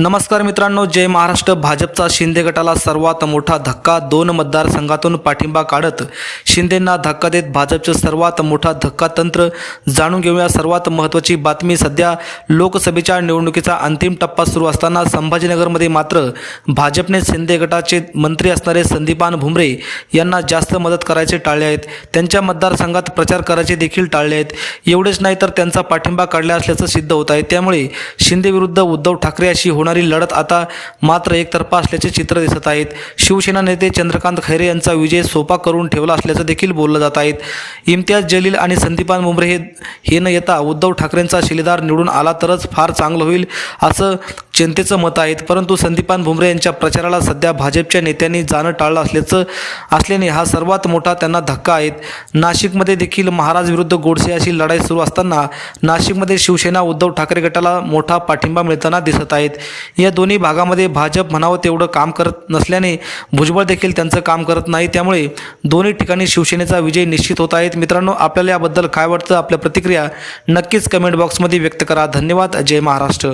नमस्कार मित्रांनो जय महाराष्ट्र. भाजपचा शिंदे गटाला सर्वात मोठा धक्का दोन मतदारसंघातून पाठिंबा काढत शिंदेंना धक्का देत भाजपचं सर्वात मोठा धक्का तंत्र. जाणून घेऊया सर्वात महत्त्वाची बातमी. सध्या लोकसभेच्या निवडणुकीचा अंतिम टप्पा सुरू असताना संभाजीनगरमध्ये मात्र भाजपने शिंदे गटाचे मंत्री असणारे संदीपान भुमरे यांना जास्त मदत करायचे टाळले आहेत. त्यांच्या मतदारसंघात प्रचार करायचे देखील टाळले आहेत. एवढेच नाही तर त्यांचा पाठिंबा काढला असल्याचं सिद्ध होत आहे. त्यामुळे शिंदे विरुद्ध उद्धव ठाकरे अशी होणार होणारी लढत आता मात्र एकतर्फा असल्याचे चित्र दिसत आहेत. शिवसेना नेते चंद्रकांत खैरे यांचा विजय सोपा करून ठेवला असल्याचं देखील बोललं जात आहेत इम्तियाज जलील आणि संदीपान मुंबरे हे हे न येता उद्धव ठाकरेंचा शिलेदार निवडून आला तरच फार चांगलं होईल असं जनतेचं मत आहे. परंतु संदीपान भुमरे यांच्या प्रचाराला सध्या भाजपच्या नेत्यांनी जाणं टाळलं असल्याचं असल्याने हा सर्वात मोठा त्यांना धक्का आहे. नाशिकमध्ये देखील महाराज विरुद्ध गोडसे अशी लढाई सुरू असताना नाशिकमध्ये शिवसेना उद्धव ठाकरे गटाला मोठा पाठिंबा मिळताना दिसत आहेत. या दोन्ही भागामध्ये भाजप म्हणावं तेवढं काम करत नसल्याने भुजबळ देखील त्यांचं काम करत नाही. त्यामुळे दोन्ही ठिकाणी शिवसेनेचा विजय निश्चित होत आहेत मित्रांनो आपल्याला याबद्दल काय वाटतं? आपल्या प्रतिक्रिया नक्कीच कमेंट बॉक्समध्ये व्यक्त करा. धन्यवाद. जय महाराष्ट्र.